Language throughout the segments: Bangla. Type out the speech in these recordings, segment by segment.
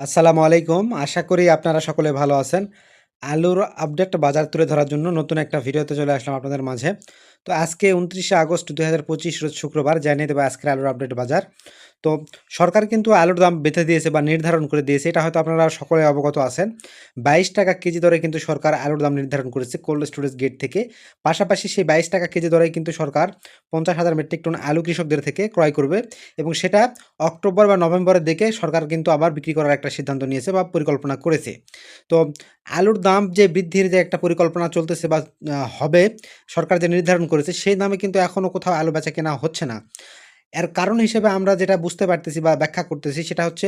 আসসালামু আলাইকুম। আশা করি আপনারা সকলে ভালো আছেন। আলুর আপডেট বাজার তুলে ধরার জন্য নতুন একটা ভিডিওতে চলে আসলাম আপনাদের মাঝে। তো আজকে ২৯শে আগস্ট ২০২৫ রোজ শুক্রবার জানিয়ে দেবো আজকের আলুর আপডেট বাজার। তো সরকার কিন্তু আলুর দাম বেঁধে দিয়েছে বা নির্ধারণ করে দিয়েছে। এটা হয়তো আপনারা সকলে অবগত আছেন। ২২ টাকা কেজি দরে কিন্তু সরকার আলুর দাম নির্ধারণ করেছে কোল্ড স্টোরেজ গেট থেকে। পাশাপাশি সেই ২২ টাকা কেজি দরে কিন্তু সরকার ৫০,০০০ মেট্রিক টন আলু কৃষকদের থেকে ক্রয় করবে এবং সেটা অক্টোবর বা নভেম্বরের দিকে সরকার কিন্তু আবার বিক্রি করার একটা সিদ্ধান্ত নিয়েছে বা পরিকল্পনা করেছে। তো আলুর দাম যে বৃদ্ধির যে একটা পরিকল্পনা চলতেছে বা হবে, সরকার যে নির্ধারণ করেছে সেই দামে কিন্তু এখনও কোথাও আলু বেচা-কেনা হচ্ছে না। এর কারণ হিসেবে আমরা যেটা বুঝতে পারতেছি বা ব্যাখ্যা করতেছি সেটা হচ্ছে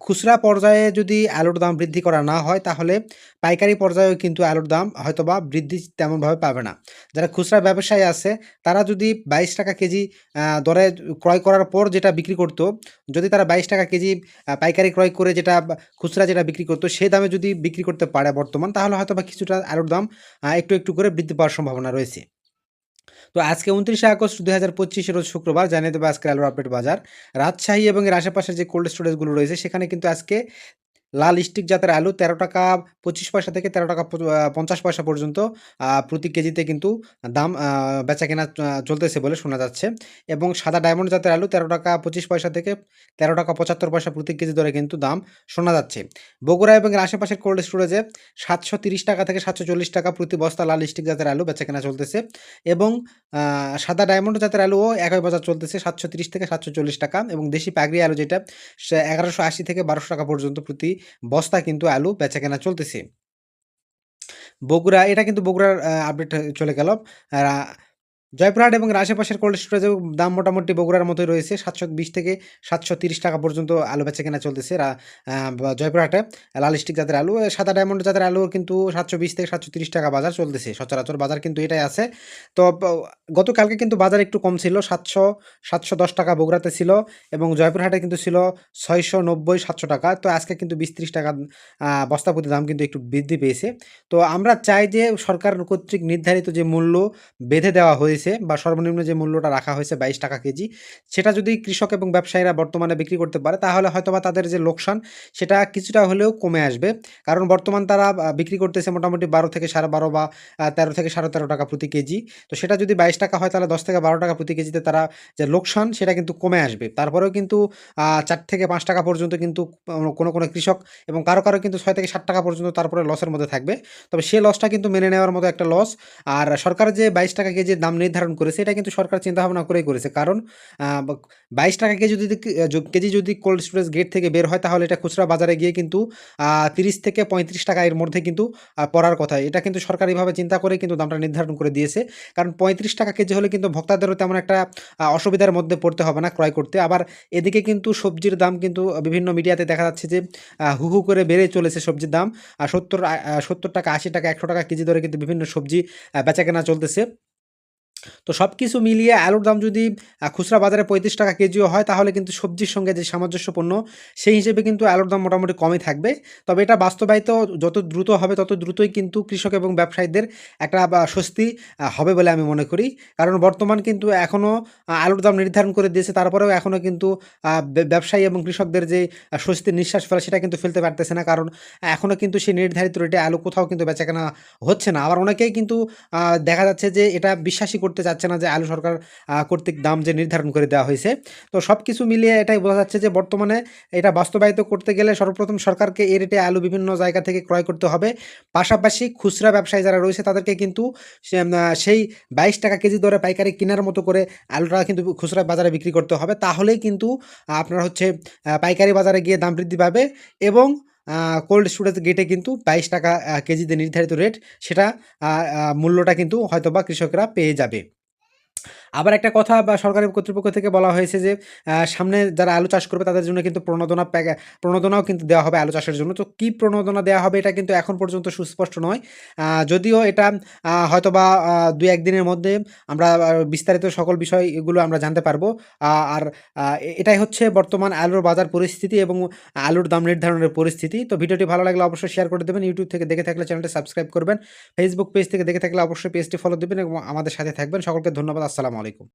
খুচরা পর্যায়ে যদি আলুর দাম বৃদ্ধি করা না হয় তাহলে পাইকারি পর্যায়েও কিন্তু আলুর দাম হয়তোবা বৃদ্ধি তেমনভাবে পাবে না। যারা খুচরা ব্যবসায়ী আছে তারা যদি ৳২২ কেজি দরে ক্রয় করার পর যেটা বিক্রি করত, যদি তারা ৳২২ কেজি পাইকারি ক্রয় করে যেটা খুচরা যেটা বিক্রি করত সেই দামে যদি বিক্রি করতে পারে বর্তমান তাহলে হয়তোবা কিছুটা আলুর দাম একটু, একটু করে বৃদ্ধি পাওয়ার সম্ভাবনা রয়েছে। তো আজকে ২৯শে আগস্ট ২০২৫ রোজ শুক্রবার, জানিয়ে দেবে আজকের আলোর আপডেট বাজার। রাজশাহী এবং এর আশেপাশের যে কোল্ড স্টোরেজগুলো রয়েছে, সেখানে কিন্তু আজকে লাল স্টিক জাতের আলু ৳১৩.২৫ থেকে তেরো টাকা পঞ্চাশ পয়সা পর্যন্ত প্রতি কেজিতে কিন্তু দাম আ বেচা-কেনা চলতেছে বলে শোনা যাচ্ছে। এবং সাদা ডায়মন্ড জাতের আলু ৳১৩.২৫ থেকে ৳১৩.৭৫ প্রতি কেজি দরে কিন্তু দাম শোনা যাচ্ছে। বগুড়া এবং আশেপাশের কোল্ড স্টোরেজে ৳৭৩০ থেকে ৳৭৪০ প্রতি বস্তা লাল স্টিক জাতের আলু বেচা-কেনা চলতেছে। এবং সাদা ডায়মন্ড জাতের আলুও একই বাজার চলতেছে ৳৭৩০ থেকে ৳৭৪০ এবং দেশি পাগড়ি আলু যেটা, সে ৳১১৮০ থেকে ৳১২০০ পর্যন্ত প্রতি বস্তা কিন্তু আলু বেচা-কেনা চলতেছে। বগুড়া এটা কিন্তু বগুড়ার আপডেট চলে গেল। জয়পুরহাট এবং আশেপাশের কোল্ড স্টোরেজেও দাম মোটামুটি বগুড়ার মতোই রয়েছে। ৳৭২০ থেকে ৳৭৩০ পর্যন্ত আলু বেচা-কেনা চলতেছে রা আ বা জয়পুরহাটে লাল স্টিক জাতের আলু। সাদা ডায়মন্ড জাতের আলু কিন্তু ৳৭২০ থেকে ৳৭৩০ বাজার চলতেছে। সচরাচর বাজার কিন্তু এটাই আছে। তো গতকালকে কিন্তু বাজার একটু কম ছিল। ৭০০ ৳৭১০ বগুড়াতে ছিল এবং জয়পুরহাটে কিন্তু ছিল ৳৬৯০-৭০০ তো, আজকে কিন্তু ৳২০-৩০ আ, বস্তা প্রতি দাম কিন্তু একটু বৃদ্ধি পেয়েছে। তো, আমরা চাই যে সরকার কর্তৃক নির্ধারিত যে মূল্য বেঁধে দেওয়া হয়েছে বা সর্বনিম্ন যে মূল্যটা রাখা হয়েছে ৳২২ কেজি, সেটা যদি কৃষক এবং ব্যবসায়ীরা বর্তমানে বিক্রি করতে পারে তাহলে হয়তোবা তাদের যে লোকসান সেটা কিছুটা হলেও কমে আসবে। কারণ বর্তমান তারা বিক্রি করতেছে মোটামুটি ১২ থেকে ৳১২.৫ বা তেরো থেকে ৳১৩ থেকে ৳১৩.৫ প্রতি কেজি। তো সেটা যদি ৳২২ হয় তাহলে দশ থেকে ৳১২ প্রতি কেজিতে তারা যে লোকসান সেটা কিন্তু কমে আসবে। তারপরেও কিন্তু চার থেকে পাঁচ টাকা পর্যন্ত কিন্তু কোনো, কোনো কৃষক এবং কারও, কারও কিন্তু ছয় থেকে ৳৭ পর্যন্ত তারপরে লসের মধ্যে থাকবে। তবে সে লসটা কিন্তু মেনে নেওয়ার মতো একটা লস। আর সরকার যে ৳২২ কেজির দাম নির্ধারণ করেছে এটা কিন্তু সরকার চিন্তাভাবনা করেই করেছে। কারণ বাইশ টাকা কেজি যদি কেজি যদি কোল্ড স্টোরেজ গেট থেকে বের হয় তাহলে এটা খুচরা বাজারে গিয়ে কিন্তু তিরিশ থেকে পঁয়ত্রিশ টাকা এর মধ্যে কিন্তু পড়ার কথা। এটা কিন্তু সরকারিভাবে চিন্তা করে কিন্তু দামটা নির্ধারণ করে দিয়েছে। কারণ ৳৩৫ কেজি হলে কিন্তু ভোক্তাদেরও তেমন একটা অসুবিধার মধ্যে পড়তে হবে না ক্রয় করতে। আবার এদিকে কিন্তু সবজির দাম কিন্তু বিভিন্ন মিডিয়াতে দেখা যাচ্ছে যে হু, হু করে বেড়ে চলেছে সবজির দাম। সত্তর সত্তর টাকা আশি টাকা একশো টাকা কেজি দরে কিন্তু বিভিন্ন সবজি বেচা-কেনা চলতেছে। তো সব কিছু মিলিয়ে আলুর দাম যদি খুচরা বাজারে ৳৩৫ কেজিও হয়, তাহলে কিন্তু সবজির সঙ্গে যে সামঞ্জস্যপূর্ণ সেই হিসেবে কিন্তু আলুর দাম মোটামুটি কমই থাকবে। তবে এটা বাস্তবায়িত যত দ্রুত হবে, তত দ্রুতই কিন্তু কৃষক এবং ব্যবসায়ীদের একটা স্বস্তি হবে বলে আমি মনে করি। কারণ বর্তমান কিন্তু এখনও আ আলুর দাম নির্ধারণ করে দিয়েছে, তারপরেও এখনও কিন্তু ব্যবসায়ী এবং কৃষকদের যে স্বস্তির নিঃশ্বাস ফেলা, সেটা কিন্তু ফেলতে পারতেছে না। কারণ এখনও কিন্তু সেই নির্ধারিত রেটে আলু কোথাও কিন্তু বেচাকেনা হচ্ছে না। আবার অনেকেই কিন্তু দেখা যাচ্ছে যে এটা বিশ্বাসী করতে চাচ্ছে না যে আলু সরকার কর্তৃক দাম যে নির্ধারণ করে দেওয়া হয়েছে। তো সব কিছু মিলিয়ে এটাই বোঝা যাচ্ছে যে বর্তমানে এটা বাস্তবায়িত করতে গেলে সর্বপ্রথম সরকারকে এই রেটে আলু বিভিন্ন জায়গা থেকে ক্রয় করতে হবে। পাশাপাশি খুচরা ব্যবসায়ী যারা রয়েছে তাদেরকে কিন্তু সেই বাইশ টাকা কেজি দরে পাইকারি কেনার মতো করে আলুটা কিন্তু খুচরা বাজারে বিক্রি করতে হবে। তাহলেই কিন্তু আপনার হচ্ছে পাইকারি বাজারে গিয়ে দাম বৃদ্ধি পাবে এবং কোল্ড স্টোরেজ গেটে কিন্তু বাইশ টাকা কেজিতে নির্ধারিত রেট সেটা মূল্যটা কিন্তু হয়তোবা কৃষকরা পেয়ে যাবে। আবার একটা কথা বা সরকারি কর্তৃপক্ষ থেকে বলা হয়েছে যে সামনে যারা আলু চাষ করবে তাদের জন্য কিন্তু প্রণোদনা প্রণোদনাও কিন্তু দেওয়া হবে আলু চাষের জন্য। তো কি প্রণোদনা দেওয়া হবে এটা কিন্তু এখন পর্যন্ত সুস্পষ্ট নয়। যদিও এটা আ হয়তোবা আ ২-১ দিনের মধ্যে আমরা বিস্তারিত সকল বিষয়গুলো আমরা জানতে পারব। আর এটাই হচ্ছে বর্তমান আলুর বাজার পরিস্থিতি এবং আলুর দাম নির্ধারণের পরিস্থিতি। তো ভিডিওটি ভালো লাগলে অবশ্যই শেয়ার করে দেবেন। ইউটিউব থেকে দেখে থাকলে চ্যানেলটি সাবস্ক্রাইব করবেন। ফেসবুক পেজ থেকে দেখে থাকলে অবশ্যই পেজটি ফলো দিবেন এবং আমাদের সাথে থাকবেন। সকলকে ধন্যবাদ। আসসালামু। alaikum.